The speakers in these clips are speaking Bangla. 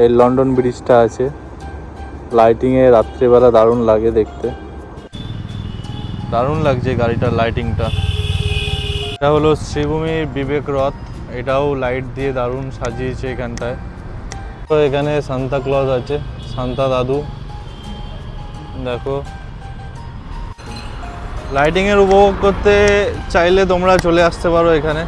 এই লন্ডন ব্রিজটা আছে। লাইটিংয়ে রাত্রেবেলা দারুণ লাগে দেখতে। দারুণ লাগছে গাড়িটার লাইটিংটা এটা হলো শ্রীভূমির বিবেক রথ। এটাও লাইট দিয়ে দারুণ সাজিয়েছে এখানটায়। তো এখানে সান্তা ক্লজ আছে সান্তা দাদু। দেখো। লাইটিংয়ের উপভোগ করতে চাইলে তোমরা চলে আসতে পারো এখানে।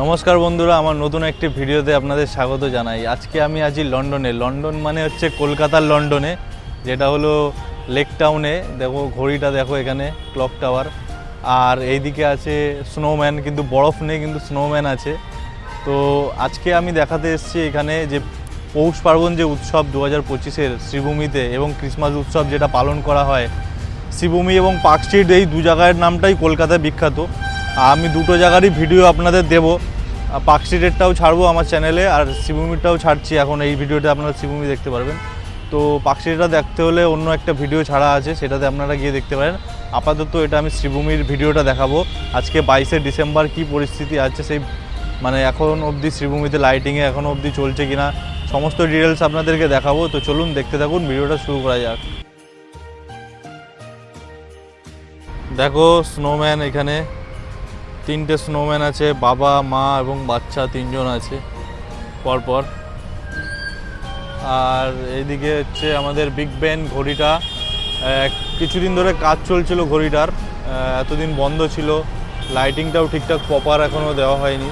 নমস্কার বন্ধুরা, আমার নতুন একটি ভিডিওতে আপনাদের স্বাগত জানাই। আজকে আমি আছি লন্ডনে। লন্ডন মানে হচ্ছে কলকাতার লন্ডনে, যেটা হলো লেক টাউনে। দেখো, ঘড়িটা দেখো এখানে, ক্লক টাওয়ার। আর এইদিকে আছে স্নোম্যান, কিন্তু বরফ নেই, কিন্তু স্নোম্যান আছে। তো আজকে আমি দেখাতে এসেছি এখানে যে পৌষ পার্বণ যে উৎসব দু হাজার পঁচিশের শ্রীভূমিতে এবং ক্রিসমাস উৎসব যেটা পালন করা হয়, শ্রীভূমি এবং পার্ক স্ট্রিট, এই দু জায়গার নামটাই কলকাতায় বিখ্যাত। আমি দুটো জায়গারই ভিডিও আপনাদের দেবো। পার্ক স্ট্রিটেরটাও ছাড়বো আমার চ্যানেলে, আর শ্রীভূমিরটাও ছাড়ছি। এখন এই ভিডিওতে আপনারা শ্রীভূমি দেখতে পারবেন। তো পার্ক দেখতে হলে অন্য একটা ভিডিও ছাড়া আছে, সেটাতে আপনারা গিয়ে দেখতে পারেন। আপাতত এটা আমি শ্রীভূমির ভিডিওটা দেখাবো। আজকে বাইশে ডিসেম্বর কি পরিস্থিতি আছে, সেই মানে এখন অবধি শ্রীভূমিতে লাইটিংয়ে এখনও অবধি চলছে কিনা, সমস্ত ডিটেলস আপনাদেরকে দেখাবো। তো চলুন দেখতে থাকুন, ভিডিওটা শুরু করা যাক। দেখো স্নোম্যান এখানে। তিনটে স্নোম্যান আছে, বাবা, মা এবং বাচ্চা তিনজন আছে, পরপর। আর এইদিকে হচ্ছে আমাদের বিগ ব্যান ঘড়িটা। কিছুদিন ধরে কাজ চলছিল ঘড়িটার। এতদিন বন্ধ ছিল। লাইটিংটাও ঠিকঠাক প্রপার এখনও দেওয়া হয়নি।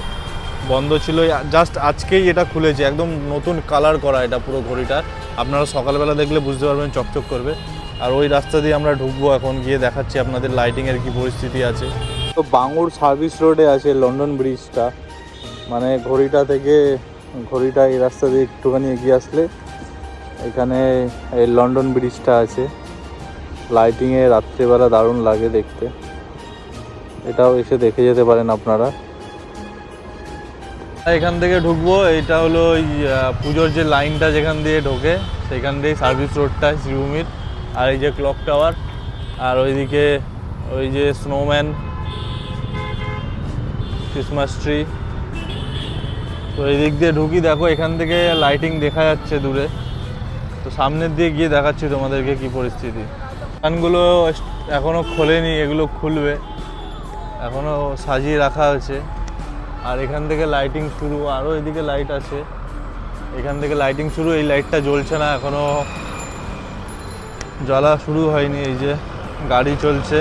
বন্ধ ছিল। জাস্ট আজকেই এটা খুলেছে। একদম নতুন কালার করা এটা পুরো ঘড়িটা আপনারা সকালবেলা দেখলে বুঝতে পারবেন, চকচক করবে। আর ওই রাস্তা দিয়ে আমরা ঢুকবো এখন, গিয়ে দেখাচ্ছি আপনাদের লাইটিংয়ের কি পরিস্থিতি আছে। তো বাঙুর সার্ভিস রোডে আছে লন্ডন ব্রিজটা মানে ঘড়িটা থেকে, ঘড়িটা এই রাস্তা দিয়ে একটুখানি এগিয়ে আসলে এখানে এই লন্ডন ব্রিজটা আছে। লাইটিংয়ে রাত্রেবেলা দারুণ লাগে দেখতে। এটাও এসে দেখে যেতে পারেন আপনারা। এখান থেকে ঢুকবো এটা হলো ওই পুজোর যে লাইনটা যেখান দিয়ে ঢোকে সেখান দিয়ে সার্ভিস রোডটা শ্রীভূমির। আর এই যে ক্লক টাওয়ার আর ওইদিকে ওই যে স্নোম্যান ক্রিসমাস ট্রি তো এই দিক দিয়ে ঢুকি, দেখো এখান থেকে লাইটিং দেখা যাচ্ছে দূরে। তো সামনের দিয়ে গিয়ে দেখাচ্ছি তোমাদেরকে কি পরিস্থিতি। দোকানগুলো এখনও খোলেনি, এগুলো খুলবে। এখনও সাজিয়ে রাখা আছে আর এখান থেকে লাইটিং শুরু আরও এদিকে লাইট আছে। এখান থেকে লাইটিং শুরু, এই লাইটটা জ্বলছে না এখনও জ্বলা শুরু হয়নি, এই যে গাড়ি চলছে।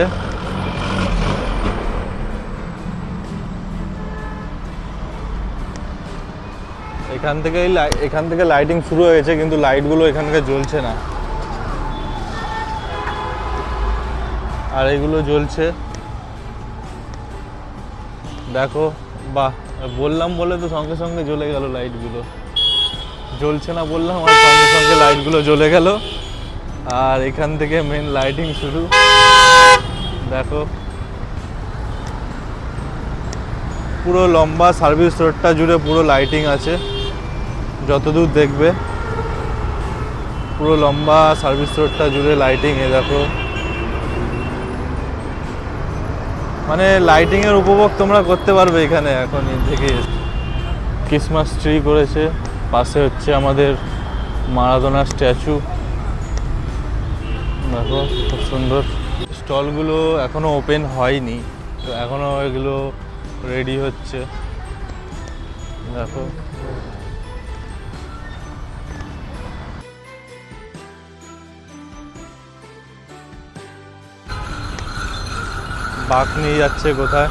এখান থেকে এখান থেকে লাইটিং শুরু হয়ে গেছে, কিন্তু লাইটগুলো এখানকার জ্বলছে না। আর এগুলো জ্বলছে। দেখো, বাহ, বললাম বলে তো সঙ্গে সঙ্গে জ্বলে গেল লাইটগুলো জ্বলছে না বললাম, আর সঙ্গে সঙ্গে লাইটগুলো জ্বলে গেল। আর এখান থেকে মেন লাইটিং শুরু। দেখো। পুরো লম্বা সার্ভিস রোডটা জুড়ে পুরো লাইটিং আছে। যতদূর দেখবে, পুরো লম্বা সার্ভিস রোডটা জুড়ে লাইটিং এ দেখো। মানে লাইটিং এর উপভোগ তোমরা করতে পারবে এখানে এখন থেকে। ক্রিসমাস ট্রি করেছে, পাশে হচ্ছে আমাদের মারাদোনা স্ট্যাচু দেখো, খুব সুন্দর। স্টলগুলো এখনও ওপেন হয়নি, তো এখনও এগুলো রেডি হচ্ছে। দেখো। বাঘ নিয়ে যাচ্ছে কোথায়?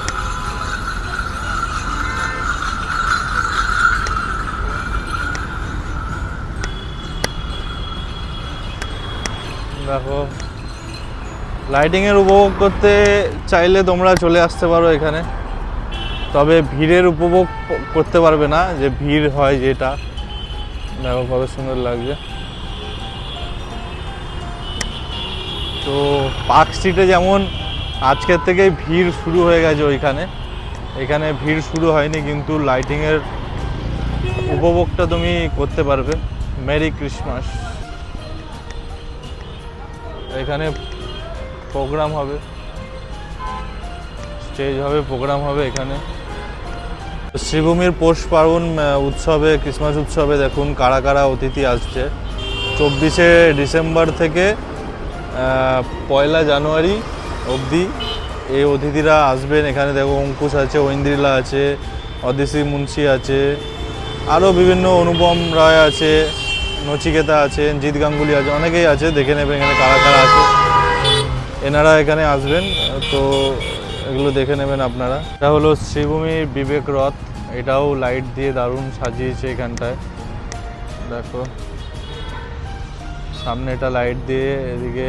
দেখো লাইটিংয়ের উপভোগ করতে চাইলে তোমরা চলে আসতে পারো এখানে। তবে ভিড়ের উপভোগ করতে পারবে না, যে ভিড় হয় যেটা। দেখো, কত সুন্দর লাগছে। তো পার্ক স্ট্রিটে যেমন আজকের থেকেই ভিড় শুরু হয়ে গেছে ওইখানে। এখানে ভিড় শুরু হয়নি, কিন্তু লাইটিংয়ের উপভোগটা তুমি করতে পারবে। মেরি ক্রিসমাস এখানে প্রোগ্রাম হবে। স্টেজ হবে প্রোগ্রাম হবে এখানে। শ্রীভূমির পৌষ পার্বণ উৎসবে ক্রিসমাস উৎসবে দেখুন কারা কারা অতিথি আসছে। চব্বিশে ডিসেম্বর থেকে পয়লা জানুয়ারি অবধি। এই অতিথিরা আসবেন। এখানে দেখো অঙ্কুশ আছে, ঐন্দ্রিলা আছে অদিশি মুন্সি আছে আরও বিভিন্ন অনুপম রায় আছে, নচিকেতা আছে, জিৎ গাঙ্গুলি আছে, অনেকেই আছে, দেখে নেবেন এখানে কারা কারা আছে। এনারা এখানে আসবেন, তো এগুলো দেখে নেবেন আপনারা। এটা হলো শ্রীভূমি বিবেক রথ। এটাও লাইট দিয়ে দারুণ সাজিয়েছে এখানটায়। দেখো। সামনে এটা লাইট দিয়ে এদিকে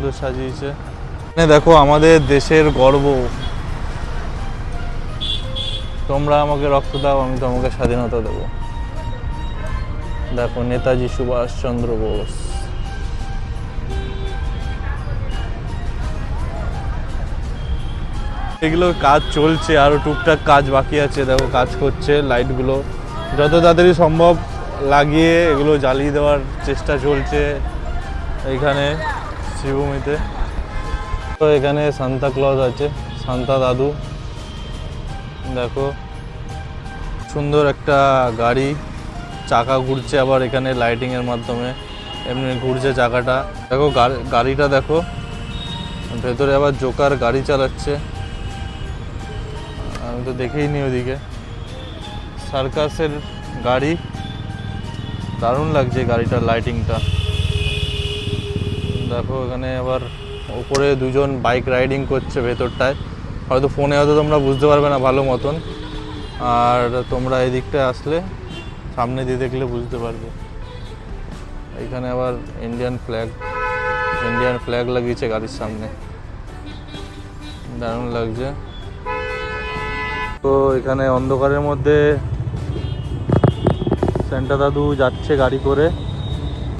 সুন্দর সাজিয়েছে। এখানে দেখো আমাদের দেশের গর্ব। তোমরা আমাকে রক্ত দাও, আমি তোমাকে স্বাধীনতা দেবো। দেখো নেতাজি সুভাষচন্দ্র বোস। এগুলো কাজ চলছে আরও টুকটাক কাজ বাকি আছে। দেখো কাজ করছে, লাইটগুলো। যত তাড়াতাড়ি সম্ভব লাগিয়ে এগুলো জ্বালিয়ে দেওয়ার চেষ্টা চলছে এখানে। শ্রীভূমিতে তো এখানে সান্তা ক্লজ আছে, সান্তা দাদু। দেখো, সুন্দর একটা গাড়ি, চাকা ঘুরছে আবার এখানে লাইটিংয়ের মাধ্যমে। এমনি ঘুরছে চাকাটা। দেখো, গাড়ি- গাড়িটা দেখো। ভেতরে আবার জোকার গাড়ি চালাচ্ছে। আমি তো দেখেই নি ওদিকে। সার্কাসের গাড়ি। দারুণ লাগছে গাড়িটার লাইটিংটা দেখো এখানে আবার উপরে দুজন বাইক রাইডিং করছে ভেতরটায়। হয়তো ফোনে হয়তো তোমরা বুঝতে পারবে না ভালো মতন। আর তোমরা এই দিকটায় আসলে সামনে দিয়ে দেখলে বুঝতে পারবে। এখানে আবার ইন্ডিয়ান ফ্ল্যাগ ইন্ডিয়ান ফ্ল্যাগ লাগিয়েছে গাড়ির সামনে। দারুণ লাগছে। তো এখানে অন্ধকারের মধ্যে সেন্টা দাদু যাচ্ছে গাড়ি করে।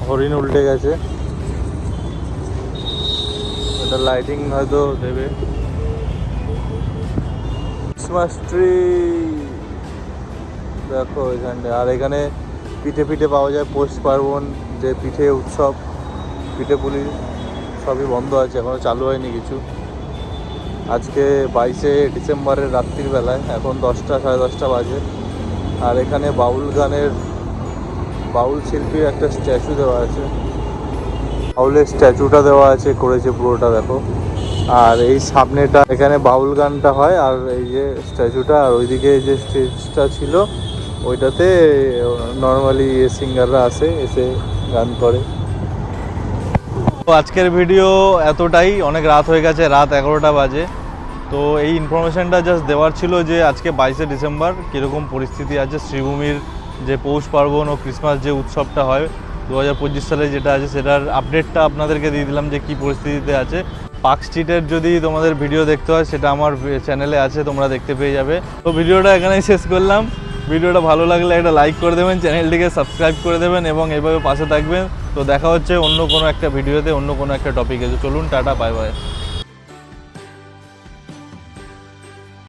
হরিণ উল্টে গেছে। এটা লাইটিং হয়তো দেবে। ক্রিসমাস ট্রি দেখো এখানে আর এখানে পিঠে পিঠে পাওয়া যায় পৌষ পার্বণ, যে পিঠে উৎসব, পিঠে পুলি সবই বন্ধ আছে এখনও চালু হয়নি কিছু। আজকে বাইশে ডিসেম্বরের রাত্রির বেলায়, এখন দশটা, সাড়ে দশটা বাজে। আর এখানে বাউল গানের, বাউল শিল্পীর একটা স্ট্যাচু দেওয়া আছে। বাউলের স্ট্যাচুটা দেওয়া আছে, করেছে পুরোটা, দেখো। আর এই সামনেটা, এখানে বাউল গানটা হয়, আর এই যে স্ট্যাচুটা, আর ওইদিকে যে স্টেজটা ছিল, ওইটাতে নর্মালি সিঙ্গাররা আসে, এসে গান করে। আজকের ভিডিও এতটাই, অনেক রাত হয়ে গেছে, রাত এগারোটা বাজে। তো এই ইনফরমেশনটা জাস্ট দেওয়ার ছিল যে, আজকে বাইশে ডিসেম্বর, কীরকম পরিস্থিতি আছে, শ্রীভূমির যে পৌষ পার্বণ ও ক্রিসমাস যে উৎসবটা হয় দু হাজার পঁচিশ সালে যেটা আছে, সেটার আপডেটটা আপনাদেরকে দিয়ে দিলাম যে কী পরিস্থিতিতে আছে। পার্ক স্ট্রিটের যদি তোমাদের ভিডিও দেখতে হয়, সেটা আমার চ্যানেলে আছে, তোমরা দেখতে পেয়ে যাবে। তো ভিডিওটা এখানেই শেষ করলাম। ভিডিওটা ভালো লাগলে একটা লাইক করে দেবেন চ্যানেলটিকে সাবস্ক্রাইব করে দেবেন এবং এভাবে পাশে থাকবেন। তো দেখা হচ্ছে অন্য কোনো একটা ভিডিওতে অন্য কোনো একটা টপিকে চলুন, টাটা বাই বাই